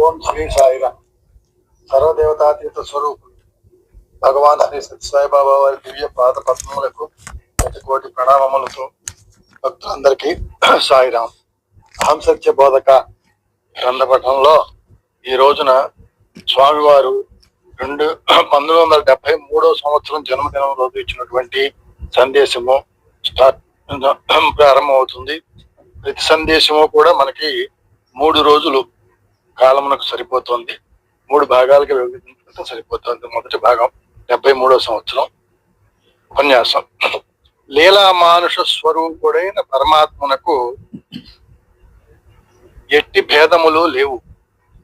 ఓం శ్రీ సాయిరామ్. సర్వదేవతాతీత స్వరూపులు భగవాన్ శ్రీ సత్యసాయిబాబా వారి దివ్య పాత పద్మములకు ప్రతి కోటి ప్రణామములతో భక్తులందరికీ సాయిరామ్. అహం సత్య బోధక గ్రంథపఠంలో ఈ రోజున స్వామివారు రెండు పంతొమ్మిది వందల డెబ్బై మూడో సంవత్సరం జన్మదినం రోజు ఇచ్చినటువంటి సందేశము స్టార్ట్ ప్రారంభమవుతుంది. ప్రతి సందేశము కూడా మనకి మూడు రోజులు కాలమునకు సరిపోతుంది. మూడు భాగాలుగా విభజించడం సరిపోతుంది. మొదటి భాగం డెబ్బై మూడో సంవత్సరం ఉపన్యాసం. లీలా మానుష స్వరూపుడైన పరమాత్మనకు ఎట్టి భేదములు లేవు.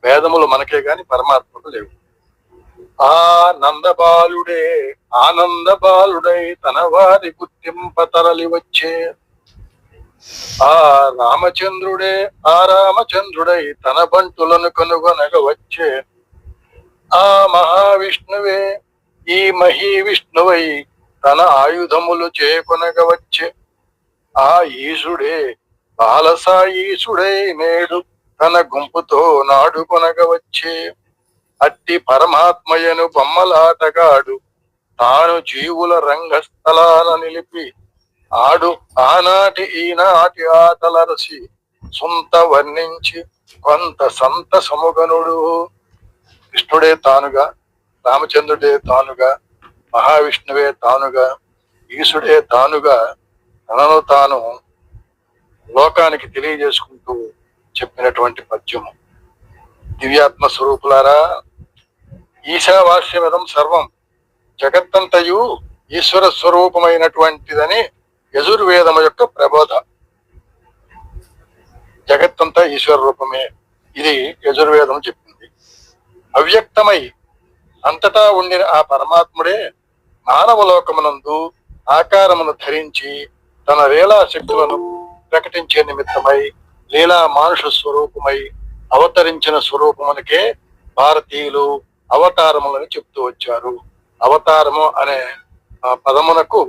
భేదములు మనకే గాని పరమాత్మకు లేవు. ఆ నందబాలుడే ఆనంద బాలుడై తన వారి గుర్తింప తరలి వచ్చే ఆ రామచంద్రుడే ఆ రామచంద్రుడై తన బంటులను కనుగొనగ వచ్చే ఆ మహావిష్ణువే ఈ మహీ విష్ణువై తన ఆయుధములు చేకొనగ వచ్చే ఆ ఈశుడే బాలసాయీసుడై నేడు తన గుంపుతో నాడుకొనగ వచ్చే అట్టి పరమాత్మయను బొమ్మలాటగాడు. తాను జీవుల రంగస్థలాన నిలిపి ఆడు ఆనాటి ఈనాటి ఆటలరసి సొంత వర్ణించి కొంత సంత సముగనుడు. కృష్ణుడే తానుగా రామచంద్రుడే తానుగా మహావిష్ణువే తానుగా ఈశుడే తానుగా తనను తాను లోకానికి తెలియజేసుకుంటూ చెప్పినటువంటి పద్యము దివ్యాత్మ స్వరూపులారా ఈశావాస్యమిదం సర్వం జగత్తంతయు ఈశ్వర స్వరూపమైనటువంటిదని యజుర్వేదము యొక్క ప్రబోధ జగత్తంతా ఈశ్వర రూపమే. ఇది యజుర్వేదం చెప్పింది. అవ్యక్తమై అంతటా ఉండిన ఆ పరమాత్ముడే మానవ లోకమునందు ఆకారమును ధరించి తన లీలా శక్తులను ప్రకటించే నిమిత్తమై లీలా మానుష స్వరూపమై అవతరించిన స్వరూపమునకే భారతీయులు అవతారములని చెప్తూ వచ్చారు. అవతారము అనే పదమునకు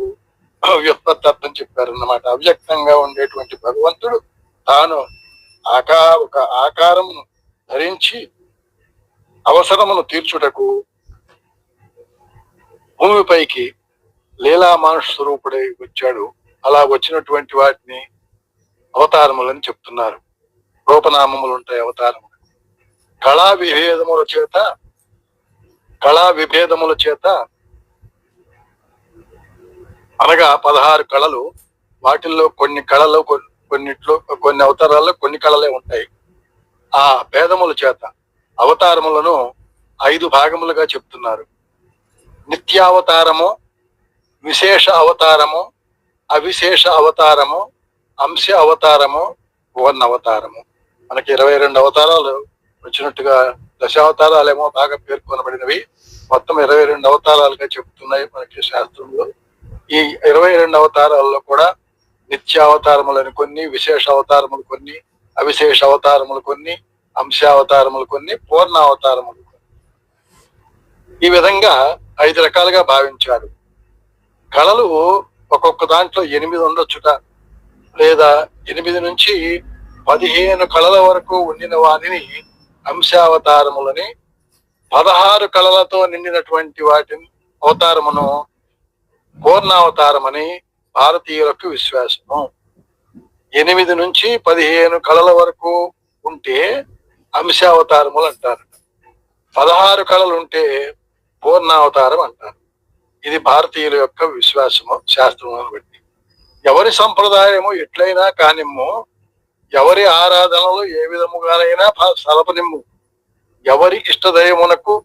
వ్యుత్పత్తి చెప్పారన్నమాట. చెప్పారు అన్నమాట అవ్యక్తంగా ఉండేటువంటి భగవంతుడు తాను ఆకా ఒక ఆకారమును ధరించి అవసరమును తీర్చుటకు భూమిపైకి లీలా మానుష స్వరూపుడై వచ్చాడు. అలా వచ్చినటువంటి వాటిని అవతారములని చెప్తున్నారు. రూపనామములు ఉంటాయి అవతారములు. కళా విభేదముల చేత కళా విభేదముల చేత అనగా పదహారు కళలు. వాటిల్లో కొన్ని కళలు కొన్నిట్లో కొన్ని అవతారాల్లో కొన్ని కళలే ఉంటాయి. ఆ భేదముల చేత అవతారములను ఐదు భాగములుగా చెప్తున్నారు. నిత్యావతారము విశేష అవతారము అవిశేష అవతారము అంశ అవతారము పూర్ణ అవతారము. మనకి ఇరవై రెండు అవతారాలు వచ్చినట్టుగా దశావతారాలేమో బాగా పేర్కొనబడినవి. మొత్తం ఇరవై రెండు అవతారాలుగా చెప్తున్నాయి మనకి శాస్త్రంలో. ఈ ఇరవై రెండు అవతారాల్లో కూడా నిత్యావతారములని కొన్ని విశేష అవతారములు కొన్ని అవిశేష అవతారములు కొన్ని అంశావతారములు కొన్ని పూర్ణ అవతారములు కొన్ని. ఈ విధంగా ఐదు రకాలుగా భావించారు కళలు ఒక్కొక్క దాంట్లో ఎనిమిది ఉండొచ్చుట లేదా ఎనిమిది నుంచి పదిహేను కళల వరకు ఉండిన వాటిని అంశావతారములని పదహారు కళలతో నిండినటువంటి వాటిని అవతారమును పూర్ణావతారమని భారతీయులకు విశ్వాసము. ఎనిమిది నుంచి పదిహేను కళల వరకు ఉంటే అంశావతారములు అంటారు పదహారు కళలు ఉంటే పూర్ణావతారం అంటారు. ఇది భారతీయుల యొక్క విశ్వాసము శాస్త్రములను బట్టి ఎవరి సంప్రదాయము ఎట్లయినా కానిమ్ము ఎవరి ఆరాధనలు ఏ విధముగానైనా సలపనిమ్ము. ఎవరి ఇష్టదైవమునకు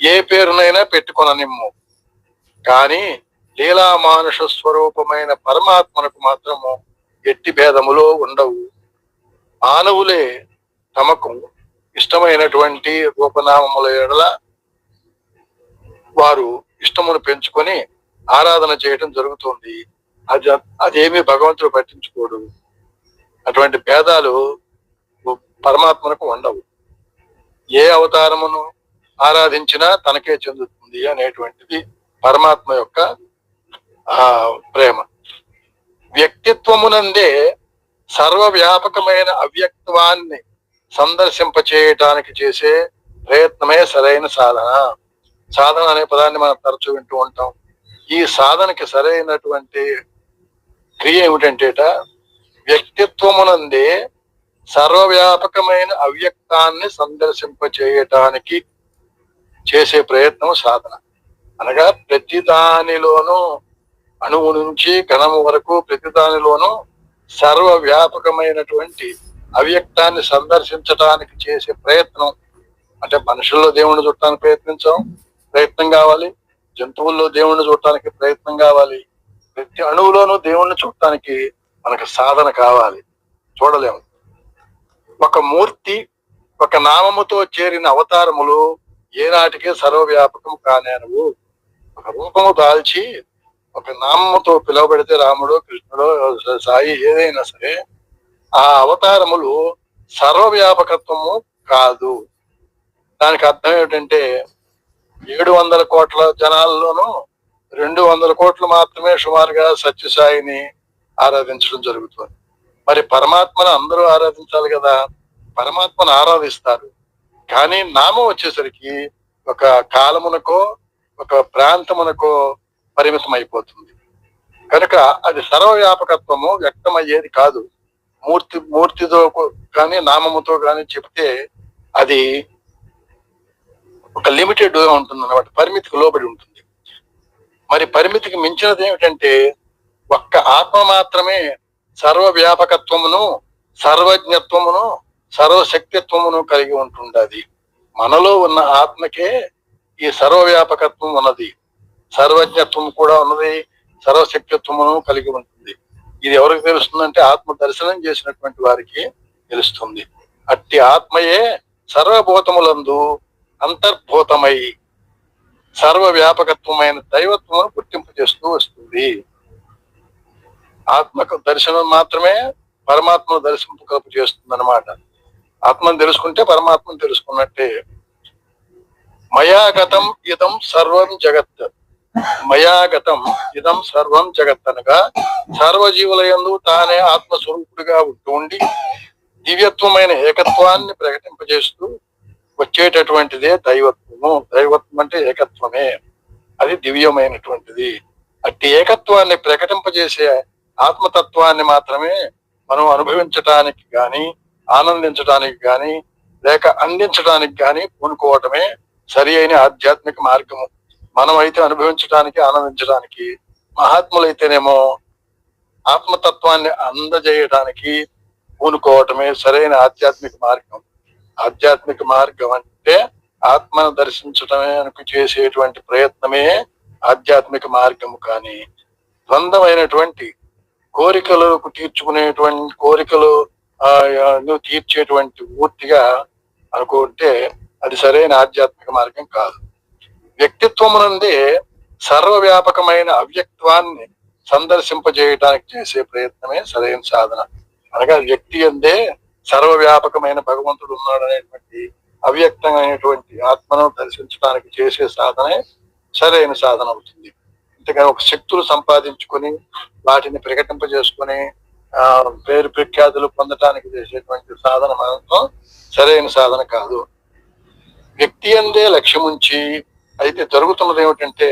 ఏ పేరునైనా పెట్టుకొననిమ్ము. కానీ లీలామానుష స్వరూపమైన పరమాత్మనకు మాత్రము ఎట్టి భేదములో ఉండవు. మానవులే తమకు ఇష్టమైనటువంటి రూపనామముల ఎడల వారు ఇష్టమును పెంచుకొని ఆరాధన చేయటం జరుగుతుంది. అది అదేమి భగవంతుడు పట్టించుకోడు. అటువంటి భేదాలు పరమాత్మనకు ఉండవు. ఏ అవతారమును ఆరాధించినా తనకే చెందుతుంది అనేటువంటిది పరమాత్మ యొక్క ఆ ప్రేమ. వ్యక్తిత్వమునందే సర్వవ్యాపకమైన అవ్యక్తవాన్ని సందర్శింప చేయటానికి చేసే ప్రయత్నమే సరైన సాధన. సాధన అనే పదాన్ని మనం తరచూ వింటూ ఉంటాం. ఈ సాధనకి సరైనటువంటి క్రియ ఏమిటంటేట వ్యక్తిత్వమునందే సర్వవ్యాపకమైన అవ్యక్తాన్ని సందర్శింప చేయటానికి చేసే ప్రయత్నం సాధన. అనగా ప్రతి దానిలోనూ అణువు నుంచి కణము వరకు ప్రతి దానిలోనూ సర్వవ్యాపకమైనటువంటి అవ్యక్తాన్ని సందర్శించడానికి చేసే ప్రయత్నం. అంటే మనుషుల్లో దేవుణ్ణి చూడటానికి ప్రయత్నించాం ప్రయత్నం కావాలి. జంతువుల్లో దేవుణ్ణి చూడటానికి ప్రయత్నం కావాలి. ప్రతి అణువులోనూ దేవుణ్ణి చూడటానికి మనకు సాధన కావాలి. చూడలేము. ఒక మూర్తి ఒక నామముతో చేరిన అవతారములు ఏనాటికే సర్వవ్యాపకం కానేనవు. ఒక రూపము దాల్చి ఒక నామముతో పిలువబడితే రాముడు కృష్ణుడు సాయి ఏదైనా సరే ఆ అవతారములు సర్వవ్యాపకత్వము కాదు. దానికి అర్థం ఏమిటంటే ఏడు వందల కోట్ల జనాల్లోనూ రెండు వందల కోట్లు మాత్రమే సుమారుగా సత్యసాయిని ఆరాధించడం జరుగుతుంది. మరి పరమాత్మను అందరూ ఆరాధించాలి కదా? పరమాత్మను ఆరాధిస్తారు. కానీ నామం వచ్చేసరికి ఒక కాలమునకో ఒక ప్రాంతమునకు పరిమితం అయిపోతుంది కనుక అది సర్వవ్యాపకత్వము వ్యక్తమయ్యేది కాదు. మూర్తి మూర్తితో కానీ నామముతో కానీ చెప్తే అది ఒక లిమిటెడ్ ఉంటుంది అన్నమాట పరిమితికి లోబడి ఉంటుంది. మరి పరిమితికి మించినది ఏమిటంటే ఒక్క ఆత్మ మాత్రమే సర్వవ్యాపకత్వమును సర్వజ్ఞత్వమును సర్వశక్తిత్వమును కలిగి ఉంటుండది. మనలో ఉన్న ఆత్మకే ఈ సర్వవ్యాపకత్వం ఉన్నది. సర్వజ్ఞత్వం కూడా ఉన్నది. సర్వశక్తిత్వమును కలిగి ఉంటుంది. ఇది ఎవరికి తెలుస్తుందంటే ఆత్మ దర్శనం చేసినటువంటి వారికి తెలుస్తుంది. అట్టి ఆత్మయే సర్వభూతములందు అంతర్భూతమై సర్వవ్యాపకత్వమైన దైవత్వమును గుర్తింపు చేస్తూ వస్తుంది. ఆత్మకు దర్శనం మాత్రమే పరమాత్మను దర్శింపు చేస్తుంది అనమాట ఆత్మను తెలుసుకుంటే పరమాత్మను తెలుసుకున్నట్టే మయాగతం ఇదం సర్వం జగత్. మయాగతం ఇదం సర్వం జగత్ అనగా సర్వజీవుల యందు తానే ఆత్మస్వరూపుడిగా ఉంటూ ఉండి దివ్యత్వమైన ఏకత్వాన్ని ప్రకటింపజేస్తూ వచ్చేటటువంటిదే దైవత్వము. దైవత్వం అంటే ఏకత్వమే. అది దివ్యమైనటువంటిది. అట్టి ఏకత్వాన్ని ప్రకటింపజేసే ఆత్మతత్వాన్ని మాత్రమే మనం అనుభవించటానికి గాని ఆనందించడానికి గాని లేక అందించడానికి గాని పూనుకోవటమే సరి అయిన ఆధ్యాత్మిక మార్గము మనం అయితే అనుభవించడానికి ఆనందించడానికి మహాత్ములైతేనేమో ఆత్మతత్వాన్ని అందజేయడానికి పూనుకోవటమే సరైన ఆధ్యాత్మిక మార్గం. ఆధ్యాత్మిక మార్గం అంటే ఆత్మను దర్శించటమే అనుకు చేసేటువంటి ప్రయత్నమే ఆధ్యాత్మిక మార్గము కానీ ద్వంద్వమైనటువంటి కోరికలకు తీర్చుకునేటువంటి కోరికలు ఆ, నువ్వు తీర్చేటువంటి పూర్తిగా అనుకుంటే అది సరైన ఆధ్యాత్మిక మార్గం కాదు. వ్యక్తిత్వం నుండి సర్వవ్యాపకమైన అవ్యక్త్వాన్ని సందర్శింపజేయటానికి చేసే ప్రయత్నమే సరైన సాధన. అనగా వ్యక్తి అందే సర్వవ్యాపకమైన భగవంతుడు ఉన్నాడు అనేటువంటి అవ్యక్తమైనటువంటి ఆత్మను దర్శించడానికి చేసే సాధనే సరైన సాధన అవుతుంది. అంతేగాని ఒక శక్తులు సంపాదించుకొని వాటిని ప్రకటింపజేసుకొని ఆ పేరు ప్రఖ్యాతులు పొందటానికి చేసేటువంటి సాధన మాత్రం సరైన సాధన కాదు. వ్యక్తి అందే లక్ష్యముంచి అయితే జరుగుతున్నది ఏమిటంటే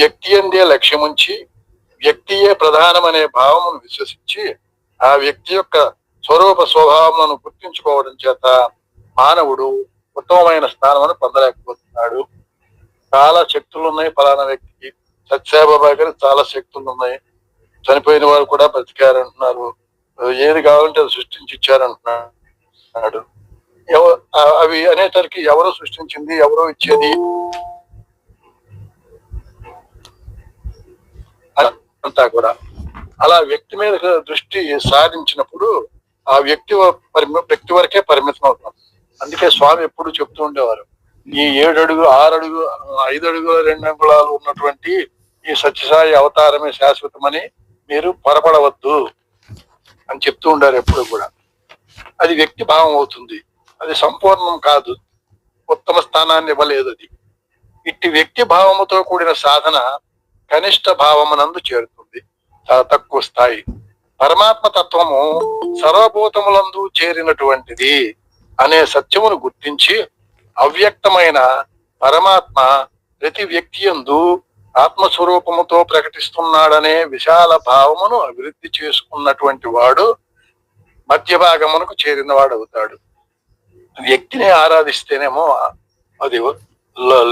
వ్యక్తి అందే లక్ష్యముంచి వ్యక్తియే ప్రధానమనే భావమును విశ్వసించి ఆ వ్యక్తి యొక్క స్వరూప స్వభావములను గుర్తించుకోవడం చేత మానవుడు ఉత్తమమైన స్థానమును పొందలేకపోతున్నాడు. చాలా శక్తులు ఉన్నాయి ఫలానా వ్యక్తికి. సత్యాబాబా గారు చాలా శక్తులు ఉన్నాయి చనిపోయిన వారు కూడా బ్రతికారంటున్నారు. ఏది కావాలంటే అది సృష్టించి ఇచ్చారంటున్నాడు. అవి అనేసరికి ఎవరు సృష్టించింది ఎవరో ఇచ్చేది? అంతా కూడా. అలా వ్యక్తి మీద దృష్టి సారించినప్పుడు ఆ వ్యక్తి వ్యక్తి వరకే పరిమితం అవుతాం. అందుకే స్వామి ఎప్పుడు చెప్తూ ఉండేవారు ఈ ఏడు అడుగు ఆరు అడుగు ఐదు అడుగుల రెండు అంగుళాలు ఉన్నటువంటి ఈ సత్యసాయి అవతారమే శాశ్వతమని మీరు పొరపడవద్దు అని చెప్తూ ఉండారు ఎప్పుడు కూడా. అది వ్యక్తి భావం అవుతుంది. అది సంపూర్ణం కాదు. ఉత్తమ స్థానాన్ని ఇవ్వలేదు అది. ఇట్టి వ్యక్తి భావముతో కూడిన సాధన కనిష్ట భావమునందు చేరుతుంది. చాలా తక్కువ స్థాయి. పరమాత్మ తత్వము సర్వభూతములందు చేరినటువంటిది అనే సత్యమును గుర్తించి అవ్యక్తమైన పరమాత్మ ప్రతి వ్యక్తి యందు ఆత్మస్వరూపముతో ప్రకటిస్తున్నాడనే విశాల భావమును అభివృద్ధి చేసుకున్నటువంటి వాడు మధ్య భాగమునకు చేరినవాడు అవుతాడు వ్యక్తిని ఆరాధిస్తేనేమో అది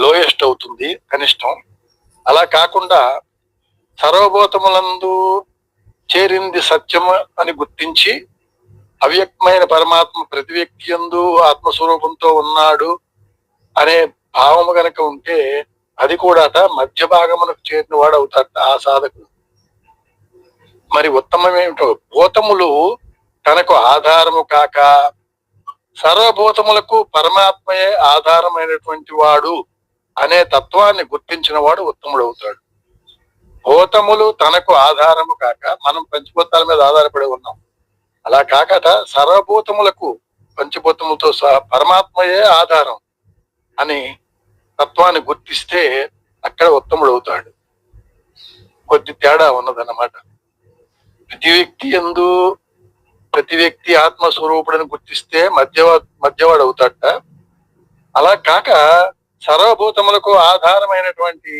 లోయెస్ట్ అవుతుంది కనిష్టం. అలా కాకుండా సర్వభూతములందు చేరింది సత్యము అని గుర్తించి అవ్యక్తమైన పరమాత్మ ప్రతి వ్యక్తి యందు ఆత్మస్వరూపంతో ఉన్నాడు అనే భావము గనక ఉంటే అది కూడాట మధ్య భాగమునకు చేరిన వాడు అవుతాడు ఆ సాధకుడు. మరి ఉత్తమం ఏమిటో భూతములు తనకు ఆధారము కాక సర్వభూతములకు పరమాత్మయే ఆధారమైనటువంటి వాడు అనే తత్వాన్ని గుర్తించిన వాడు ఉత్తముడవుతాడు. భూతములు తనకు ఆధారము కాక మనం పంచభూతాల మీద ఆధారపడి ఉన్నాం. అలా కాకట సర్వభూతములకు పంచభూతములతో సహా పరమాత్మయే ఆధారం అని తత్వాన్ని గుర్తిస్తే అక్కడ ఉత్తముడవుతాడు. కొద్ది తేడా ఉన్నదన్నమాట. ప్రతి వ్యక్తి ఎందు ప్రతి వ్యక్తి ఆత్మస్వరూపుడని గుర్తిస్తే మధ్య మధ్యవాడు అవుతాడట అలా కాక సర్వభూతములకు ఆధారమైనటువంటి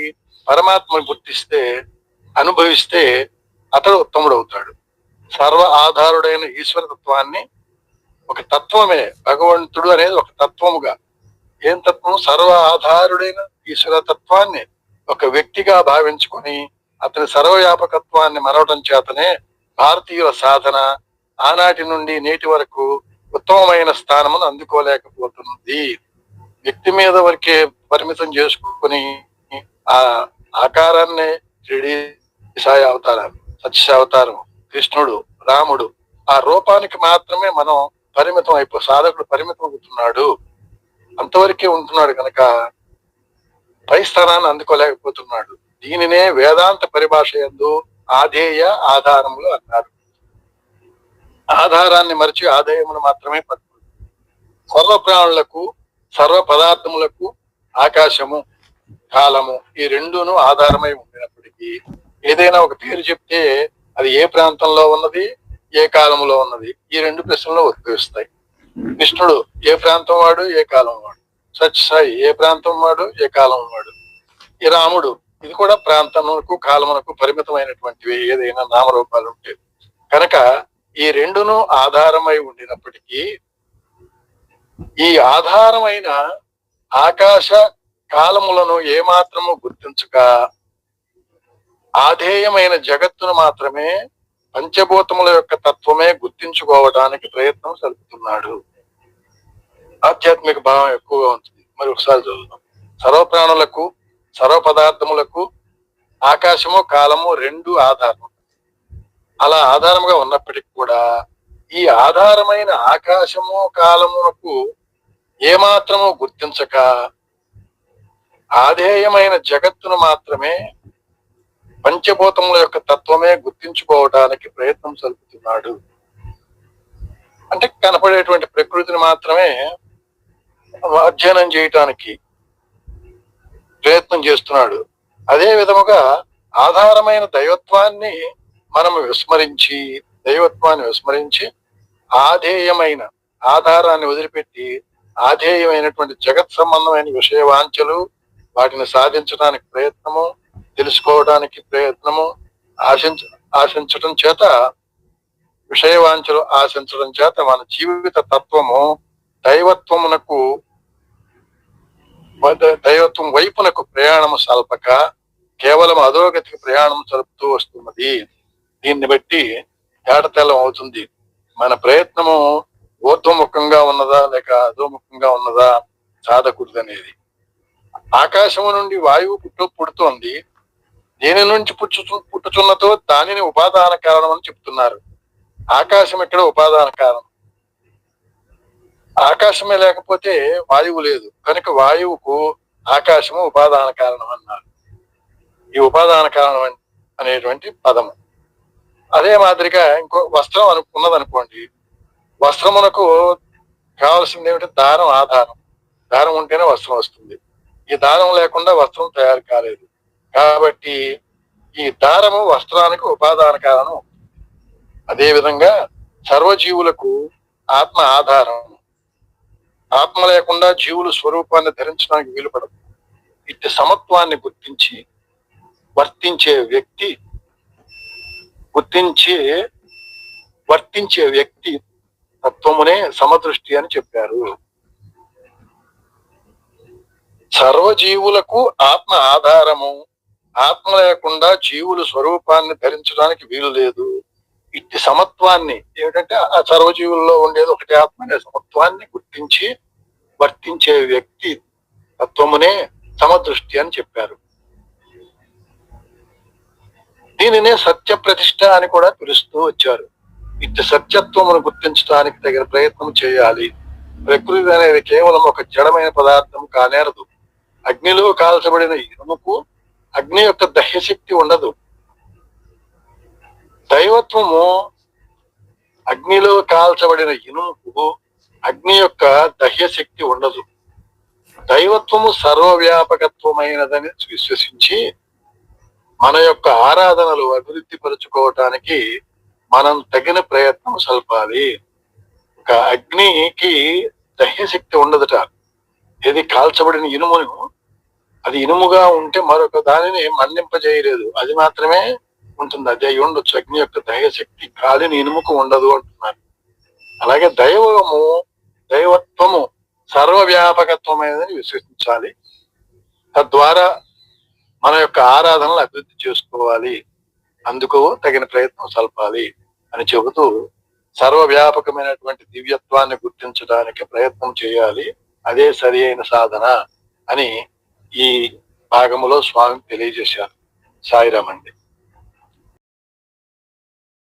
పరమాత్మను గుర్తిస్తే అనుభవిస్తే అతడు ఉత్తముడు అవుతాడు సర్వ ఆధారుడైన ఈశ్వర తత్వాన్ని ఒక తత్వమే భగవంతుడు అనేది ఒక తత్వముగా. ఏం తత్వం సర్వ ఆధారుడైన ఈశ్వర తత్వాన్ని ఒక వ్యక్తిగా భావించుకొని అతని సర్వవ్యాపకత్వాన్ని మరవటం చేతనే భారతీయుల సాధన ఆనాటి నుండి నేటి వరకు ఉత్తమమైన స్థానమును అందుకోలేకపోతున్నది. వ్యక్తి మీద వరకే పరిమితం చేసుకుని ఆ ఆకారాన్ని షిరిడి సాయి అవతారం సత్య అవతారం కృష్ణుడు రాముడు ఆ రూపానికి మాత్రమే మనం పరిమితం అయిపో సాధకుడు పరిమితం అవుతున్నాడు. అంతవరకే ఉంటున్నాడు కనుక పై స్థానాన్ని అందుకోలేకపోతున్నాడు. దీనినే వేదాంత పరిభాష ఎందు ఆధేయ ఆధారములు అన్నారు. ఆధారాన్ని మరిచి ఆదాయమును మాత్రమే పట్టుకుంది. సర్వ ప్రాణులకు సర్వ పదార్థములకు ఆకాశము కాలము ఈ రెండును ఆధారమై ఉండినప్పటికీ ఏదైనా ఒక పేరు చెప్తే అది ఏ ప్రాంతంలో ఉన్నది ఏ కాలంలో ఉన్నది ఈ రెండు ప్రశ్నలు ఉద్భవిస్తాయి. కృష్ణుడు ఏ ప్రాంతం వాడు ఏ కాలం వాడు? సత్యసాయి ఏ ప్రాంతం వాడు ఏ కాలం వాడు? ఈ రాముడు ఇది కూడా ప్రాంతమునకు కాలమునకు పరిమితమైనటువంటివి ఏదైనా నామరూపాలు ఉంటే. కనుక ఈ రెండును ఆధారమై ఉండినప్పటికీ ఈ ఆధారమైన ఆకాశ కాలములను ఏమాత్రము గుర్తించక ఆధేయమైన జగత్తును మాత్రమే పంచభూతముల యొక్క తత్వమే గుర్తించుకోవడానికి ప్రయత్నం జరుపుతున్నాడు. ఆధ్యాత్మిక భావం ఎక్కువగా ఉంటుంది. మరి ఒకసారి చదువుదాం. సర్వ ప్రాణులకు సర్వ పదార్థములకు ఆకాశము కాలము రెండు ఆధారం. అలా ఆధారముగా ఉన్నప్పటికీ కూడా ఈ ఆధారమైన ఆకాశము కాలమునకు ఏమాత్రము గుర్తించక ఆధేయమైన జగత్తును మాత్రమే పంచభూతముల యొక్క తత్వమే గుర్తించుకోవడానికి ప్రయత్నం జరుపుతున్నాడు. అంటే కనపడేటువంటి ప్రకృతిని మాత్రమే అధ్యయనం చేయటానికి ప్రయత్నం చేస్తున్నాడు. అదే విధముగా ఆధారమైన దైవత్వాన్ని మనం విస్మరించి దైవత్వాన్ని విస్మరించి ఆధేయమైన ఆధారాన్ని వదిలిపెట్టి ఆధేయమైనటువంటి జగత్ సంబంధమైన విషయ వాంఛలు వాటిని సాధించడానికి ప్రయత్నము తెలుసుకోవడానికి ప్రయత్నము ఆశించ ఆశించడం చేత విషయవాంఛలు ఆశించడం చేత మన జీవిత తత్వము దైవత్వమునకు దైవత్వం వైపునకు ప్రయాణము సల్పక కేవలం అధోగతికి ప్రయాణం జరుపుతూ వస్తున్నది. దీన్ని బట్టి ఏటతెల్లం అవుతుంది. మన ప్రయత్నము ఊర్ధ్వముఖంగా ఉన్నదా లేక అధోముఖంగా ఉన్నదా సాధకుడిది అనేది ఆకాశము నుండి వాయువు పుట్టు పుడుతోంది. దేని నుంచి పుచ్చు పుట్టుచున్నతో దానిని ఉపాదాన కారణం అని చెప్తున్నారు. ఆకాశం ఇక్కడ ఉపాదాన కారణం? ఆకాశమే లేకపోతే వాయువు లేదు. కనుక వాయువుకు ఆకాశము ఉపాదాన కారణం అన్నారు. ఈ ఉపాదాన కారణం అనేటువంటి పదము. అదే మాదిరిగా ఇంకో వస్త్రం అను ఉన్నదనుకోండి. వస్త్రమునకు కావాల్సింది ఏమిటి? దారం ఆధారం. దారం ఉంటేనే వస్త్రం వస్తుంది. ఈ దారం లేకుండా వస్త్రం తయారు కాలేదు. కాబట్టి ఈ దారము వస్త్రానికి ఉపాదాన కారణం అదేవిధంగా సర్వజీవులకు ఆత్మ ఆధారం. ఆత్మ లేకుండా జీవులు స్వరూపాన్ని ధరించడానికి వీలుపడదు ఇట్టి సమత్వాన్ని గుర్తించి వర్తించే వ్యక్తి గుర్తించే వర్తించే వ్యక్తి తత్వమునే సమదృష్టి అని చెప్పారు. సర్వజీవులకు ఆత్మ ఆధారము ఆత్మ లేకుండా జీవులు స్వరూపాన్ని ధరించడానికి వీలు లేదు. ఇట్టి సమత్వాన్ని ఏమిటంటే ఆ సర్వజీవుల్లో ఉండేది ఒకటి ఆత్మ అనే సమత్వాన్ని గుర్తించి వర్తించే వ్యక్తి తత్వమునే సమదృష్టి అని చెప్పారు. దీనినే సత్య ప్రతిష్ట అని కూడా పిలుస్తూ వచ్చారు. ఇట్టి సత్యత్వమును గుర్తించడానికి తగిన ప్రయత్నం చేయాలి. ప్రకృతి అనేది కేవలం ఒక జడమైన పదార్థం కానేరదు. అగ్నిలో కాల్చబడిన ఇనుముకు అగ్ని యొక్క దహ్యశక్తి ఉండదు. దైవత్వము అగ్నిలో కాల్చబడిన ఇనుముకు అగ్ని యొక్క దహ్యశక్తి ఉండదు. దైవత్వము సర్వవ్యాపకత్వమైనదని విశ్వసించి మన యొక్క ఆరాధనలు అభివృద్ధి పరుచుకోవటానికి మనం తగిన ప్రయత్నం సల్పాలి. ఒక అగ్నికి దహ్యశక్తి ఉండదుట. ఏది కాల్చబడిన ఇనుమును అది ఇనుముగా ఉంటే మరొక దానిని మన్నింపజేయలేదు. అది మాత్రమే ఉంటుంది. అది ఉండొచ్చు. అగ్ని యొక్క దహ్యశక్తి కాలిని ఇనుముకు ఉండదు అంటున్నారు. అలాగే దైవము దైవత్వము సర్వవ్యాపకత్వమైనదని విశ్వసించాలి. తద్వారా మన యొక్క ఆరాధనలు అభివృద్ధి చేసుకోవాలి. అందుకు తగిన ప్రయత్నం సల్పాలి అని చెబుతూ సర్వవ్యాపకమైనటువంటి దివ్యత్వాన్ని గుర్తించడానికి ప్రయత్నం చేయాలి. అదే సరి అయిన సాధన అని ఈ భాగములో స్వామి తెలియజేశారు. సాయిరామండి